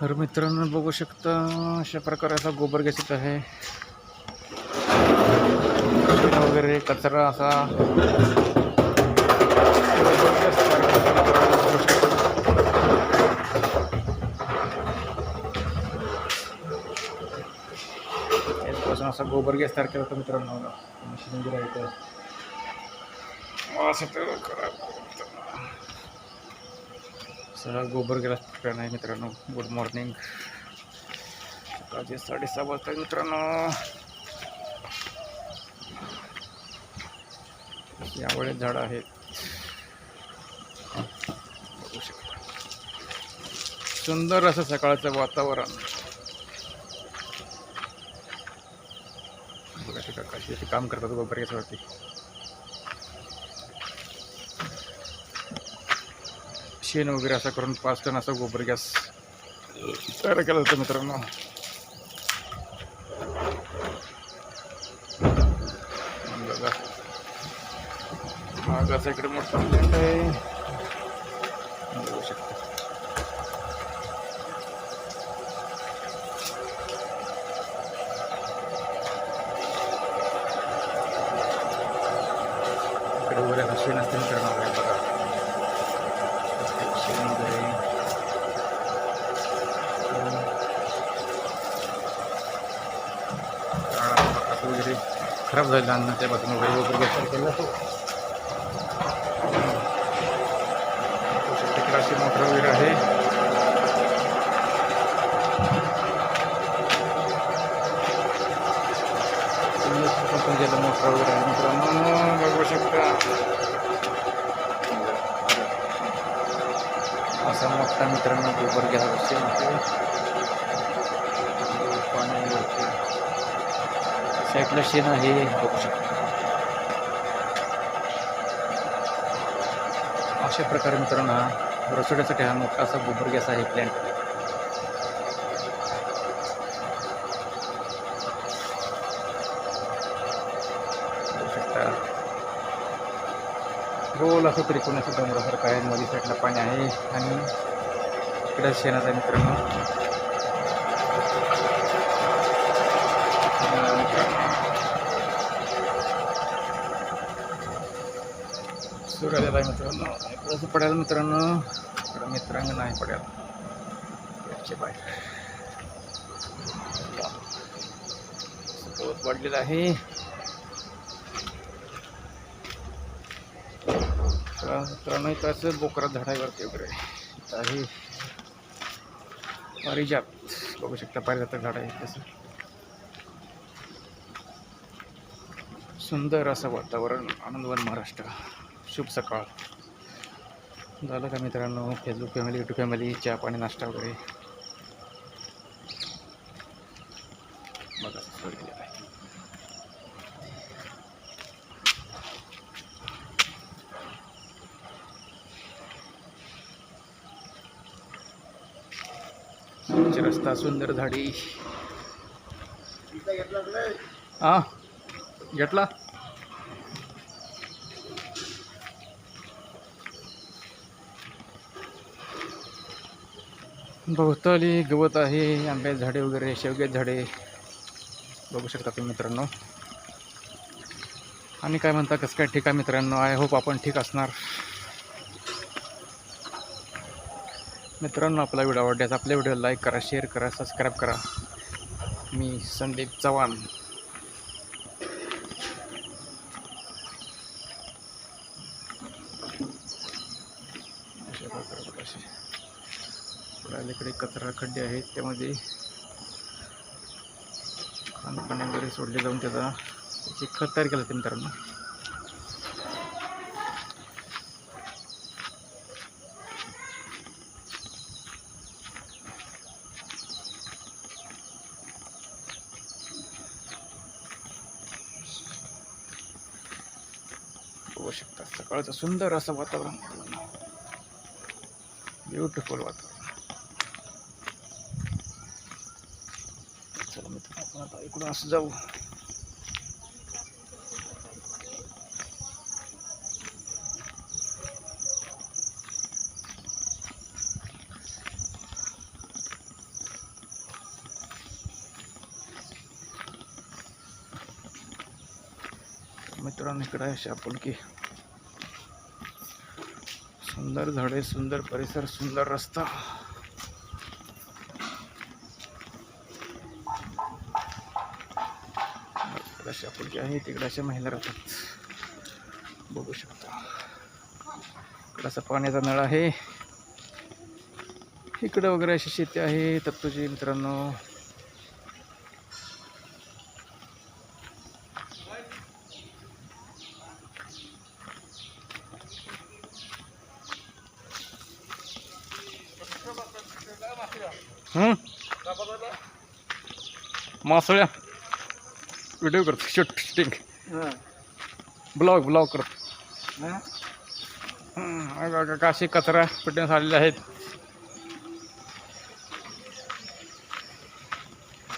तर मित्रांनो बघू शकता अशा प्रकाराचा गोबर गॅस इथं आहे वगैरे कचरा असा बघू याच्यापासून असा गोबर गॅस तयार केला होता मित्रांनो. मशीन वगैरे आहे असं तर खराब सगळा गोबर गेला ठिकाण आहे मित्रांनो. गुड मॉर्निंग सकाळचे साडेसहा वाजता मित्रांनो. यावेळेस झाडं आहेत. बघू शकता. सुंदर असं सकाळचं वातावरण. बघा तिथं कशी काम करतात गोबर गॅसवरती शेण वगैरे असं करून पाच टन असा गोबर गॅस तयार केला होता मित्रांनो. बघा. मागाचा इकडे मोठा प्लॅन्ट आहे बघू शकता इकडे वगैरे असं शेण असते मित्रांनो वगैरे बघा शेण वगैरे असं वगैरे खराब झालेलं अन्न त्या बाजूने वगैरे वगैरे व्यवसाय केला तो अशी मोटर वगैरे आहे. गेलं मोटर वगैरे आहे मित्रांनो बघू शकता असा मोठा मित्रांनो गोबर घ्या पाणी साईडला शेण आहे बघू शकता. अशा प्रकारे मित्रांनो हा रसोड्यासाठी हा मोठा असा गोबर गॅस आहे प्लॅन्ट गोल असं त्रिकोण असं डोंगरासारखं आहे नदी साईडला पाणी आहे आणि इकडे शेणाचा मित्रांनो. सूर आलेला आहे मित्रांनो. इकडं पडायला मित्रांनो. इकडं मित्रांग नाही पडायला याचे गवत वाढलेलं आहे. मित्रांनो इथं असं बोकरा झाडावरती वगैरे आहे. पारिजात बघू शकता पारिजात झाड आहे तसं सुंदर असं वातावरण आनंदवन महाराष्ट्र. शुभ सकाळ. झालं का मित्रांनो? फेसबुक फॅमिली युट्यूब फॅमिली चहा पाणी नाश्ता वगैरे? बघा स्वच्छ रस्ता सुंदर झाडी. हा घेतला? भोवताली गवत आहे आंब्याची झाडे वगैरे शेवगे झाडे. बघू शकता तुम्ही मित्रांनो. आणि काय म्हणता कसं काय ठीक आहे मित्रांनो? आय होप आपण ठीक असणार. मित्रांनो आपला व्हिडिओ आवडल्यास आपल्या व्हिडिओ लाईक करा शेअर करा सबस्क्राईब करा. मी संदीप चव्हाण अशा प्रकारे बघा असे इकडे कचरा खड्डे आहेत त्यामध्ये खाणपाणी वगैरे सोडले जाऊन त्याचा त्याची खत तयार केलं ते मित्रांनो. बघू शकता सकाळचं सुंदर असं वातावरण ब्युटिफुल वातावरण. आपण जाऊ. मित्रांनो इकडं शापुलकी सुंदर धड़े सुंदर परिसर सुंदर रस्ता. इकडे आहे. तिकडे अशा महिला राहतात. बघू शकता. इकडं असा पाण्याचा नळ आहे. इकडं वगैरे अशी शेती आहे. तत्वची मित्रांनो. हं? मासोळ्या. व्हिडिओ करतो शूट शूटिंग ब्लॉग ब्लॉग करतो. काशी कचरा पिटण्यास आलेले आहेत.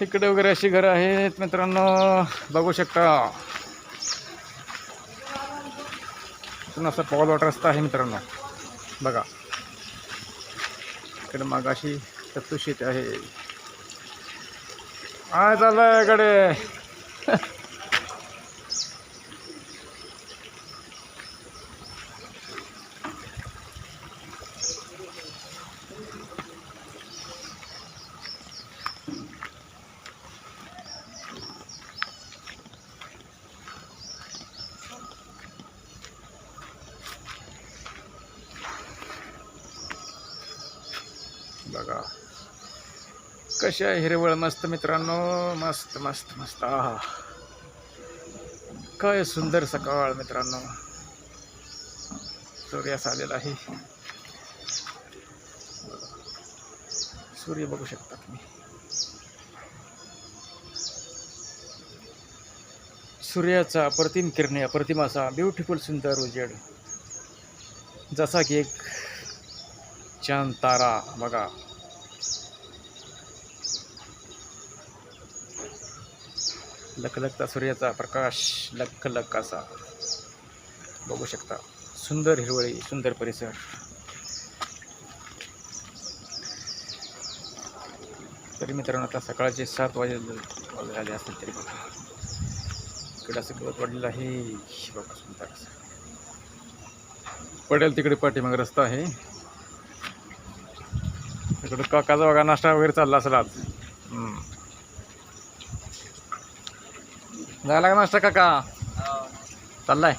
इकडे वगैरे अशी घरं आहेत मित्रांनो. बघू शकता. असा पॉल वॉटर रस्ता आहे मित्रांनो. बघा. इकडे मागाशी तत्तू शेती आहे. काय चाललंय इकडे बघा कशा आहे हिरवळ? मस्त मित्रांनो मस्त मस्त मस्त. आहा. काय सुंदर सकाळ मित्रांनो. सूर्यास आलेला आहे. सूर्य बघू शकता तुम्ही. सूर्याचा अप्रतिम किरणे अप्रतिम असा ब्युटिफुल सुंदर उजेड. जसा की एक चांद तारा बघा. लखलखता सूर्याचा प्रकाश लख लख असा. बघू शकता. सुंदर हिरवळी सुंदर परिसर. तरी मित्रांनो आता सकाळचे सात वाजे झाले आले असतील तरी बघा. इकडे असं गवत वाढलेलं आहे. बघा सुंदर असं. पडेल तिकडे पाठीमाग रस्ता आहे. इकडं काकाचा बघा नाश्ता वगैरे चालला असेल आज. झाला का नाश्ता काका? चाललाय.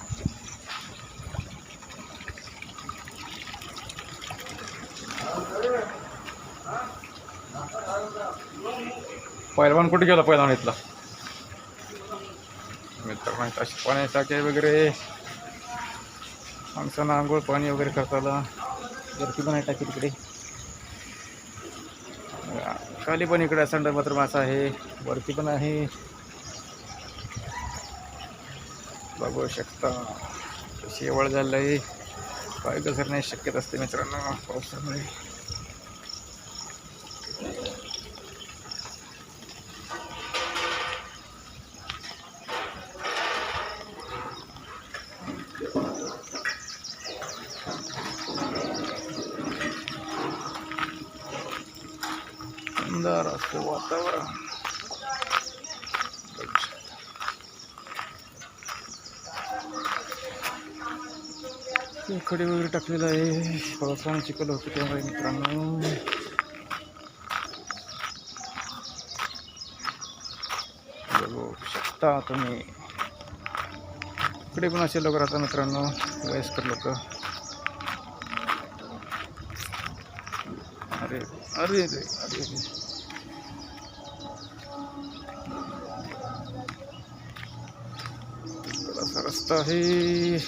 पहिलवान कुठे गेला पहिलवान इथला? मित्र माहीत अशी पाण्यासाठी वगैरे. माणसांना आंघोळ पाणी वगैरे करताना. गर्दी पण आहे टाकी तिकडे. खाली पण इकडे संड मात्र मासा आहे. वरती पण आहे. बघू शकता. शेवळ झालं आहे पाय घसरण्याची शक्यता असते मित्रांनो पावसामुळे. सुंदर असं वातावरण. ते वगैरे टाकलेलं आहे. पावसानं चिकलं होतं त्यामुळे मित्रांनो. बघू शकता तुम्ही. इकडे पण असे लोक राहतात मित्रांनो वयस्कर लोक. अरे अरे अरे अरे अरे रस्ता आहे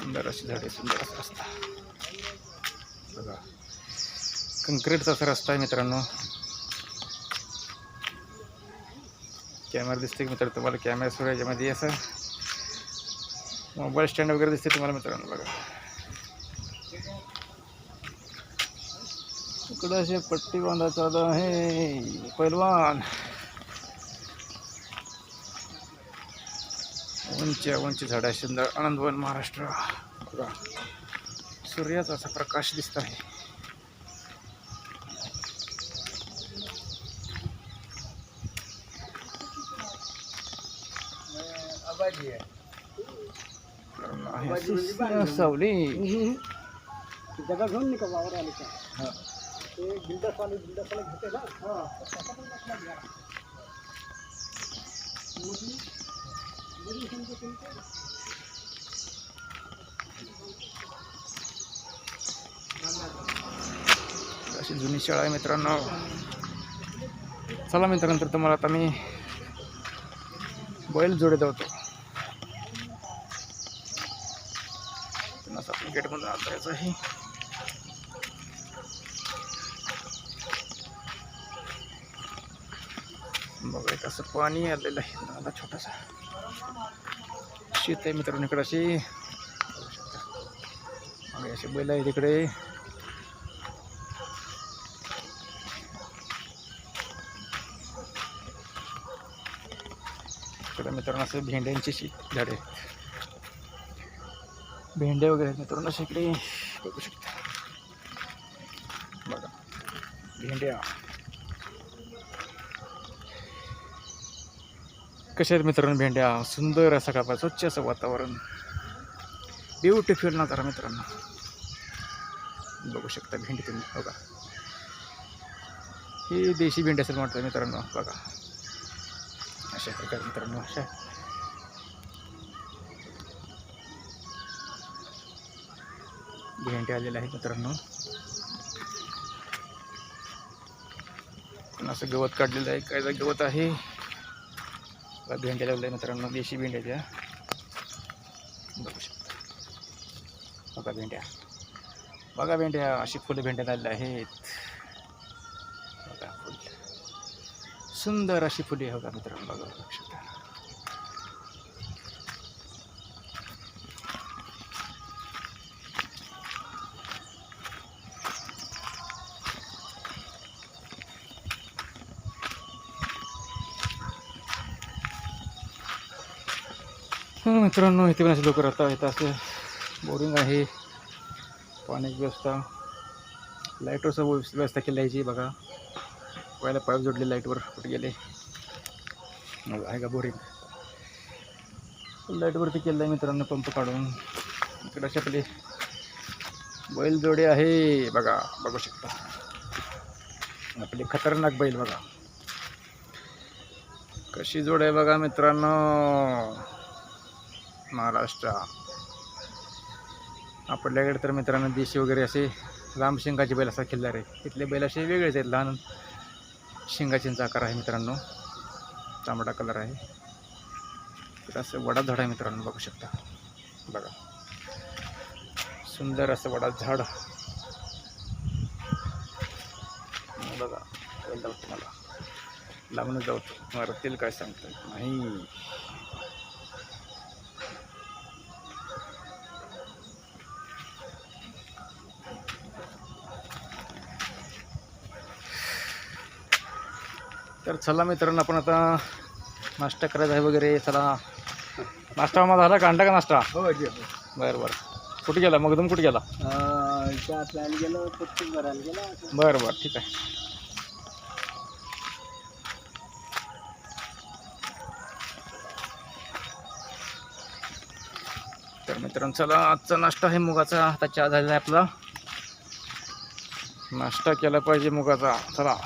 सुंदर अशी झाडे सुंदर असा रस्ता बघा. कंक्रीटचा असा रस्ता आहे मित्रांनो. कॅमेरा दिसते मित्र तुम्हाला कॅमेरा सुरू याच्यामध्ये असं मोबाईल स्टँड वगैरे दिसते तुम्हाला मित्रांनो बघा. इकडं असे पट्टी बांधा चालू आहे. पैलवान. उंच उंच झाड सुंदर आनंदवन महाराष्ट्र. बघा. सूर्याचा असा प्रकाश दिसत आहे. सावली. जगा घेऊन का वावर आली का घेते ना? हा. अशी जुनी शाळा आहे मित्रांनो. चला मित्रांनो तर तुम्हाला आता मी बैल जोडे जातो असं आपण गेटमधून आत जायचं आहे. बघा एक असं पाणी आलेलं आहे. आता छोटासा शेत आहे मित्रांनो इकडे अशी. बघू शकता. असे बैल आहे तिकडे मित्रांनो असं भेंड्यांची शी झाडे. आहेत भेंडे वगैरे मित्रांनो असे इकडे बघू शकता. बघा भेंड्या. कशा आहेत मित्रांनो भेंड्या? सुंदर असं काय स्वच्छ असं वातावरण. ब्युटिफुल नजारा मित्रांनो. बघू शकता भेंडी तुम्ही बघा. ही देशी भेंडी असेल म्हटलं मित्रांनो बघा. अशा प्रकारे मित्रांनो अशा. भेंडी आलेल्या आहेत मित्रांनो. पण असं गवत काढलेलं आहे काय गवत आहे. भेंड्या लावल्या आहे मित्रांनो देशी भेंड्याच्या बघू शकता. बघा भेंड्या. बघा भेंड्या अशी फुलं भेंड्या आलेल्या आहेत बघा फुल सुंदर अशी फुले आहे का मित्रांनो बघा बघू शकता हो मित्रांनो इथे पण असे लोक राहतात इथं असं बोरिंग आहे. पाण्याची व्यवस्था लाईटवर व्यवस्था केली आहे बघा. पहिला पाईप जोडले लाईटवर कुठे गेले. मग आहे का बोरिंग? लाईटवरती केलं आहे मित्रांनो पंप काढून. इकडे अशा आपले बैल जोडे आहे. बघा बघू शकता. आपले खतरनाक बैल बघा. कशी जोड आहे बघा मित्रांनो. महाराष्ट्र. आपल्याकडे तर मित्रांनो देशी वगैरे असे लांब शिंगाचे बैल असा खिल्लार आहे. तिथले बैल असे वेगळेच आहेत लहान शिंगाचींचा आकार आहे मित्रांनो. तांबडा कलर आहे. इकडं असं वडा झाड आहे मित्रांनो बघू शकता. बघा. सुंदर असं वडा झाड बघा जाऊ तुम्हाला लांबूनच जाऊ. मारतील काय सांगतं नाही. तर चला मित्रांनो आपण आता नाश्ता करायचा आहे वगैरे. चला. नाश्ता माझा झाला का? अंडा का नाश्ता? हो जी बरं बरं. कुठे गेला? मगदूम कुठे गेला? बरं बरं. ठीक आहे. तर मित्रांनो चला. आजचा नाश्ता आहे मुगाचा. आता चहा झालेला आहे आपला. नाश्ता केला पाहिजे मुगाचा. चला.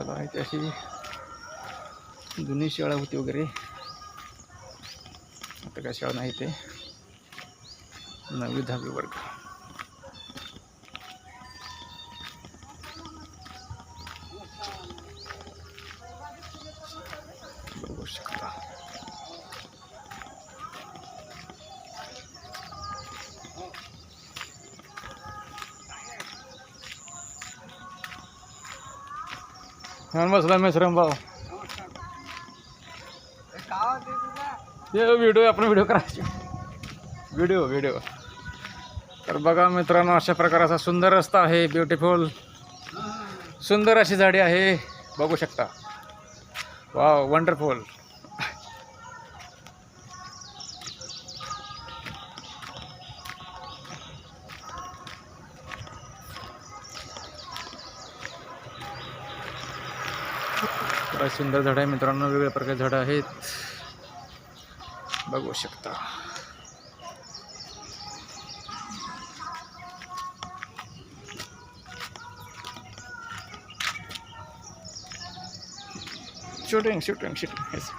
तर चला अशी जुनी शाळा होती वगैरे. आता काय शाळा नाही ते नववी दहावी वर्ग. नमस्कार मेश्रम भाऊ। ये व्हिडिओ आपण व्हिडिओ करायचे व्हिडिओ व्हिडिओ तर बघा मित्रांनो अशा प्रकारचा सुंदर रस्ता आहे ब्युटिफुल सुंदर अशी झाडी आहे बघू शकता. वा वंडरफुल काय सुंदर झाड आहे. मित्रांनो वेगवेगळ्या प्रकारचे झाडं आहेत. बघू शकता. शूटिंग शूटिंग शूटिंग येस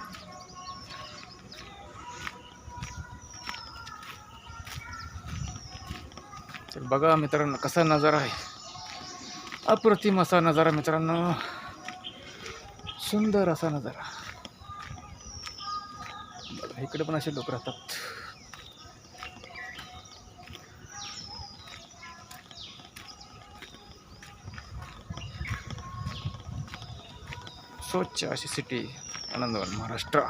तर बघा मित्रांनो कसा नजारा आहे. अप्रतिम असा नजारा मित्रांनो. सुंदर असा नजारा. बघा इकडे पण असे लोक राहतात. स्वच्छ अशी सिटी आनंदवन महाराष्ट्र.